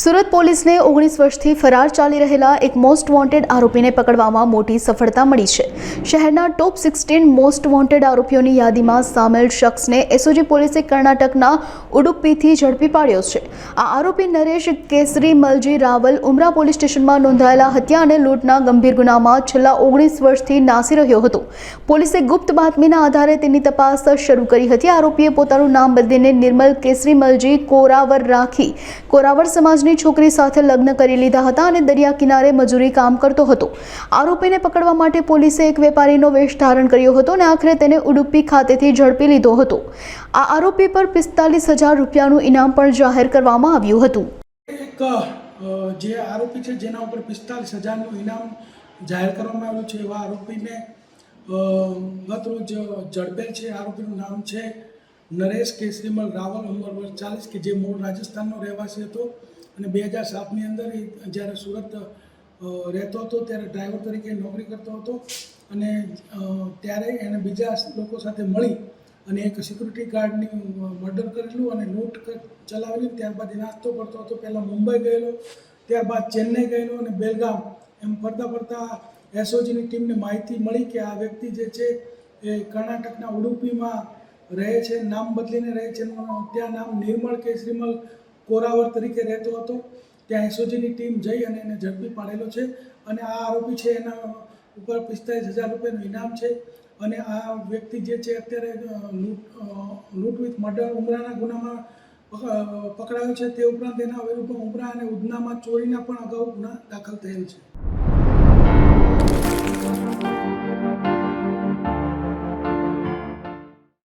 સુરત પોલીસને ઓગણીસ વર્ષથી ફરાર ચાલી રહેલા એક મોસ્ટ વોન્ટેડ આરોપીને પકડવામાં મોટી સફળતા મળી છે. શહેરના ટોપ સિક્સટીન મોસ્ટ વોન્ટેડ આરોપીઓની યાદીમાં સામેલ શખ્સને એસઓજી પોલીસે કર્ણાટકના ઉડુપીથી ઝડપી પાડ્યો છે. આ આરોપી નરેશ કેસરી, મલજી રાવલ ઉમરા પોલીસ સ્ટેશનમાં નોંધાયેલા હત્યા અને લૂંટના ગંભીર ગુનામાં છેલ્લા ઓગણીસ વર્ષથી નાસી રહ્યો હતો. પોલીસે ગુપ્ત બાતમીના આધારે તેની તપાસ શરૂ કરી હતી. આરોપીએ પોતાનું નામ બદલીને નિર્મલ કેસરી, મલજી કોરાવર રાખી કોરાવર સમાજની છોકરી સાથે લગ્ન કરી લીધા હતા અને દરિયા કિનારે મજૂરી કામ કરતો હતો. આરોપીને પકડવા માટે પોલીસે એક વેપારીનો વેશ ધારણ કર્યો હતો અને આખરે તેને ઉડુપી ખાતેથી ઝડપી લીધો હતો. આ આરોપી પર પિસ્તાલીસ હજાર રૂપિયાનું ઇનામ પણ જાહેર કરવામાં આવ્યું હતું. જે આરોપી છે જેના ઉપર પિસ્તાલીસ હજારનું ઇનામ જાહેર કરવામાં આવ્યું છે એવા આરોપીને ગત ઝડપેલ છે. આરોપીનું નામ છે નરેશ કેસરીમલ રાવલ ઉંમર ચાલીસ કે જે મૂળ રાજસ્થાનનો રહેવાસી હતો. અને બે હજાર સાતની અંદર એ જ્યારે સુરત રહેતો હતો ત્યારે ડ્રાઈવર તરીકે નોકરી કરતો હતો અને ત્યારે એને બીજા લોકો સાથે મળી અને એક સિક્યુરિટી ગાર્ડની મર્ડર કરેલું અને લૂંટ ક- ચલાવેલી. ત્યારબાદ એ નાસ્તો કરતો હતો. પહેલાં મુંબઈ ગયેલો, ત્યારબાદ ચેન્નઈ ગયેલો અને બેલગામ. એમ ફરતા ફરતા એસઓજીની ટીમને માહિતી મળી કે આ વ્યક્તિ જે છે એ કર્ણાટકના ઉડુપીમાં રહે છે, નામ બદલીને રહે છે. ત્યાં નામ નિર્મળ કેસરીમલ કોરાવર તરીકે રહેતો હતો. ત્યાં એસઓજીની ટીમ જઈ અને એને ઝડપી પાડેલો છે અને આ આરોપી છે એના ઉપર પિસ્તાલીસ હજાર રૂપિયાનું ઇનામ છે અને આ વ્યક્તિ જે છે અત્યારે લૂંટ લૂંટ વિથ મર્ડર ઉમરાના ગુનામાં પકડાયો છે. તે ઉપરાંત એના વિરુદ્ધમાં ઉમરા અને ઉધનામાં ચોરીના પણ અગાઉ ગુના દાખલ થયેલ છે.